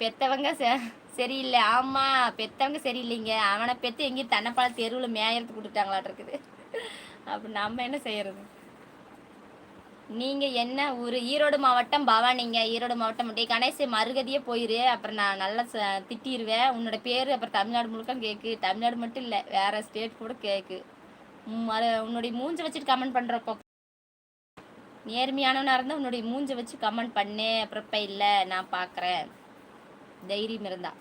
பெத்தவங்க சரியில்லை. ஆமா பெத்தவங்க சரியில்லைங்க. அவனை பெத்து எங்கேயும் தன்னப்பால தெருவில் மேயறதுக்கு விட்டுட்டாங்களாட்டு இருக்குது அப்ப நம்ம என்ன செய்யறது? நீங்க என்ன ஊர்? ஈரோடு மாவட்டம் பவானிங்க. ஈரோடு மாவட்டம். டே கணேச மறுகதியே போயிரு. அப்புறம் நான் நல்லா திட்டிடுவேன் உன்னோட பேர் அப்புறம் தமிழ்நாடு முழுக்க கேக்கு. தமிழ்நாடு மட்டும் இல்லை வேற ஸ்டேட் கூட கேக்கு. உன்னுடைய மூஞ்ச வச்சுட்டு கமெண்ட் பண்றப்போ. நேர்மையானவனா இருந்தா உன்னுடைய மூஞ்ச வச்சு கமெண்ட் பண்ணு. அப்புறப்ப இல்லை நான் பார்க்குறேன் தைரியம் இருந்தா.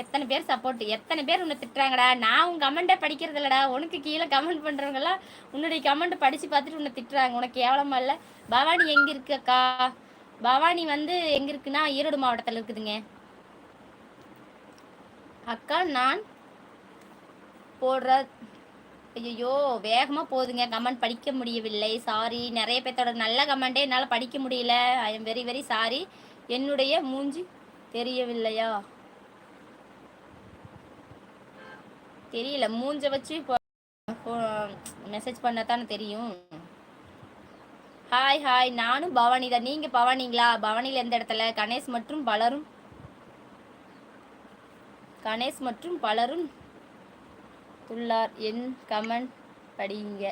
எத்தனை பேர் சப்போர்ட் எத்தனை பேர் உன்னை திட்டுறாங்கடா? நான் உன் கமெண்ட்டை படிக்கிறது இல்லடா. உனக்கு கீழே கமெண்ட் பண்ணுறவங்கலாம் உன்னுடைய கமெண்ட் படித்து பார்த்துட்டு உன்னை திட்டுறாங்க. உனக்கு கேவலமா இல்லை? பவானி எங்கே இருக்கு அக்கா? பவானி வந்து எங்கே இருக்குன்னா ஈரோடு மாவட்டத்தில் இருக்குதுங்க. அக்கா நான் போடுற ஐயோ வேகமாக போதுங்க. கமெண்ட் படிக்க முடியவில்லை. சாரி நிறைய பேர்த்தோட நல்ல கமெண்ட்டே என்னால் படிக்க முடியல. I am very very sorry என்னுடைய மூஞ்சி தெரியவில்லையா? தெரியல. மூஞ்ச வச்சு மெசேஜ் பண்ணத்தானே தெரியும். ஹாய் ஹாய் நானும் பவானி தான் நீங்கள் பவானிங்களா? பவானியில் எந்த இடத்துல? கணேஷ் மற்றும் பலரும். கணேஷ் மற்றும் பலரும் உள்ளார் என் கமெண்ட் படிங்க.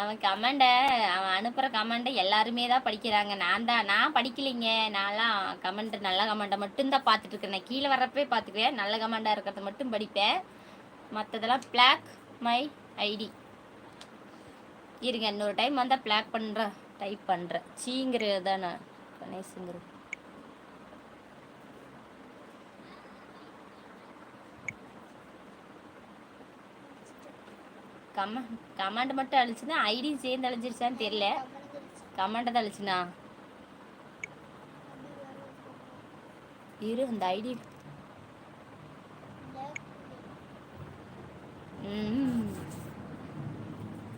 அவன் கமெண்டை அவன் அனுப்புகிற கமெண்டை எல்லாருமே தான் படிக்கிறாங்க. நான் தான் நான் படிக்கலைங்க. நான்லாம் கமெண்ட் நல்ல கமெண்டை மட்டும்தான் பார்த்துட்டு இருக்கேன் கீழே வர்றப்பே பார்த்துக்குவேன் நல்ல கமெண்டாக இருக்கிறத மட்டும் படிப்பேன். மற்றதெல்லாம் பிளாக் மை ஐடி இருங்க இன்னொரு டைம் வந்தால் பிளாக் பண்ணுறேன் டைப் பண்ணுறேன் சீங்கிறது நான் கணேசுங்கிறது கம கமெண்ட் மட்டும் அழிச்சுன்னா ஐடி சேர்ந்து அழிஞ்சிருச்சான்னு தெரியல. கமெண்ட் தான் அழிச்சுனா. இரு அந்த ஐடி.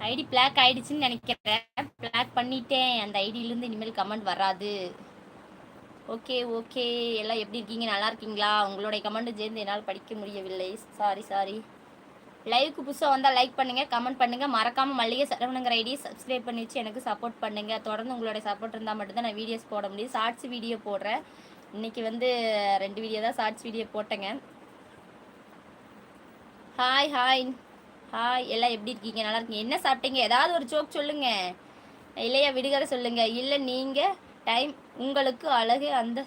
ஐடி பிளாக் ஆயிடுச்சுன்னு நினைக்கிறேன். பிளாக் பண்ணிட்டேன். அந்த ஐடியிலேருந்து இனிமேல் கமெண்ட் வராது. Okay okay. எல்லாம் எப்படி இருக்கீங்க? நல்லா இருக்கீங்களா? உங்களுடைய கமெண்ட் சேர்ந்து என்னால் படிக்க முடியவில்லை. Sorry sorry. லைவுக்கு புதுசாக வந்தால் லைக் பண்ணுங்கள் கமெண்ட் பண்ணுங்கள் மறக்காமல் மல்லிகை சரவணங்கிற ஐடி சப்ஸ்கிரைப் பண்ணி வச்சு எனக்கு சப்போர்ட் பண்ணுங்கள் தொடர்ந்து உங்களுடைய சப்போர்ட் இருந்தால் மட்டும்தான் நான் வீடியோஸ் போட முடியும். ஷார்ட்ஸ் வீடியோ போடுறேன். இன்றைக்கி வந்து ரெண்டு வீடியோ தான் ஷார்ட்ஸ் வீடியோ போட்டேங்க. ஹாய் ஹாய் ஹாய் எல்லாம் எப்படி இருக்கீங்க? நல்லா இருக்கீங்க. என்ன சாப்பிட்டீங்க? ஏதாவது ஒரு ஜோக் சொல்லுங்கள் இல்லையா விடுகதை சொல்லுங்கள் இல்லை நீங்கள் டைம் உங்களுக்கு அழகு அந்த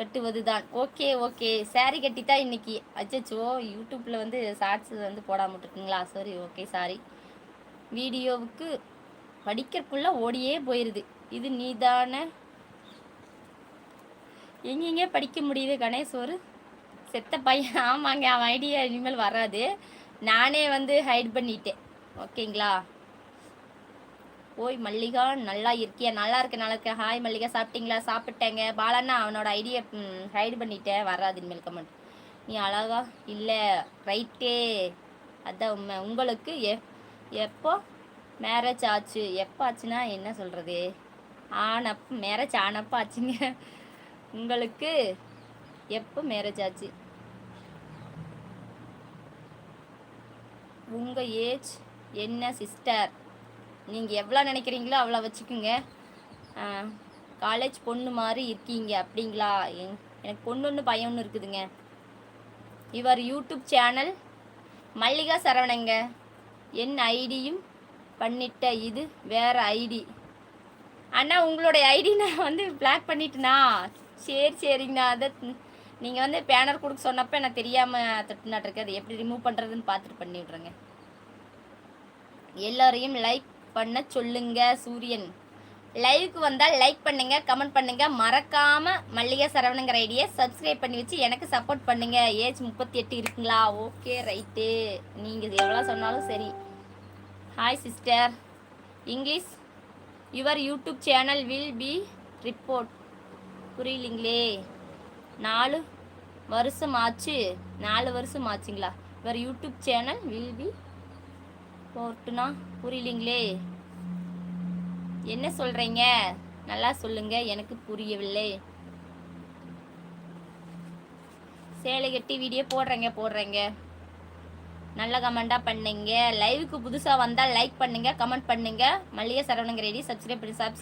கட்டுவது தான் ஓகே ஓகே. சாரி தான் இன்னைக்கு அச்சோ யூடியூப்பில் வந்து ஷார்ட்ஸ் வந்து போடாமல் இருக்குங்களா சாரி ஓகே சாரி வீடியோவுக்கு படிக்கிறக்குள்ள ஓடியே போயிடுது இது நீதான? எங்கெங்கே படிக்க முடியுது கணேஷ்? ஒரு செத்த பையன். ஆமாங்க அவன் ஐடியா இனிமேல் வராது. நானே வந்து ஹைட் பண்ணிட்டேன். ஓகேங்களா? ஓய் மல்லிகா நல்லா இருக்கியா? நல்லா இருக்க நல்லா இருக்க. ஹாய் மல்லிகா. சாப்பிட்டீங்களா? சாப்பிட்டேங்க. பாலண்ணா அவனோட ஐடியா ஹைட் பண்ணிட்டேன் வராது இனிமேல் கமெண்ட் நீ அழகா இல்லை ரைட்டே அதான் உண்மை. உங்களுக்கு எ எப்போ மேரேஜ் ஆச்சு? எப்போ ஆச்சுன்னா என்ன சொல்கிறது ஆனப்ப மேரேஜ் ஆனப்போ ஆச்சுங்க. உங்களுக்கு எப்போ மேரேஜ் ஆச்சு? உங்கள் ஏஜ் என்ன சிஸ்டர் நீங்கள் எவ்வளோ நினைக்கிறீங்களோ அவ்வளோ வச்சுக்கோங்க. காலேஜ் பொண்ணு மாதிரி இருக்கீங்க அப்படிங்களா? எனக்கு பொண்ணு ஒன்று பையன் ஒன்று இருக்குதுங்க. இவர் யூடியூப் சேனல் மல்லிகா சரவணங்க. என் ஐடியும் பண்ணிட்ட இது வேறு ஐடி. அண்ணா உங்களுடைய ஐடி நான் வந்து பிளாக் பண்ணிட்டுனா? சரி சரிங்கண்ணா. அதை நீங்கள் வந்து பேனர் கொடுக்க சொன்னப்போ எனக்கு தெரியாமல் தட்டுனாட்டிருக்கு அது எப்படி ரிமூவ் பண்ணுறதுன்னு பார்த்துட்டு பண்ணிவிட்றேங்க. எல்லோரையும் லைக் பண்ண சொல்லுங்க சூரியன். லைவுக்கு வந்தால் லைக் பண்ணுங்க கமெண்ட் பண்ணுங்க. மறக்காம மல்லிகை சரவணங்கிற ஐடியை சப்ஸ்கிரைப் பண்ணி வச்சு எனக்கு சப்போர்ட் பண்ணுங்க. ஏஜ் முப்பத்தி எட்டு இருக்குங்களா ஓகே ரைட்டு நீங்கள் எவ்வளோ சொன்னாலும் சரி. Hi sister English your YouTube channel will be report புரியலிங்களே? நாலு வருஷம் ஆச்சு. நாலு வருஷம் ஆச்சுங்களா? Your YouTube channel will be போட்டுனா புரியலிங்களே? என்ன சொல்றீங்க? நல்லா சொல்லுங்க எனக்கு புரியவில்லை. சேலை கட்டி வீடியோ போடுறேங்க போடுறேங்க. நல்ல கமெண்டாக பண்ணுங்க. லைவுக்கு புதுசாக வந்தால் லைக் பண்ணுங்க கமெண்ட் பண்ணுங்க. மல்லிகை சரவணங்க ரெடி சப்ஸ்கிரைப் பண்ணி சப்ஸ்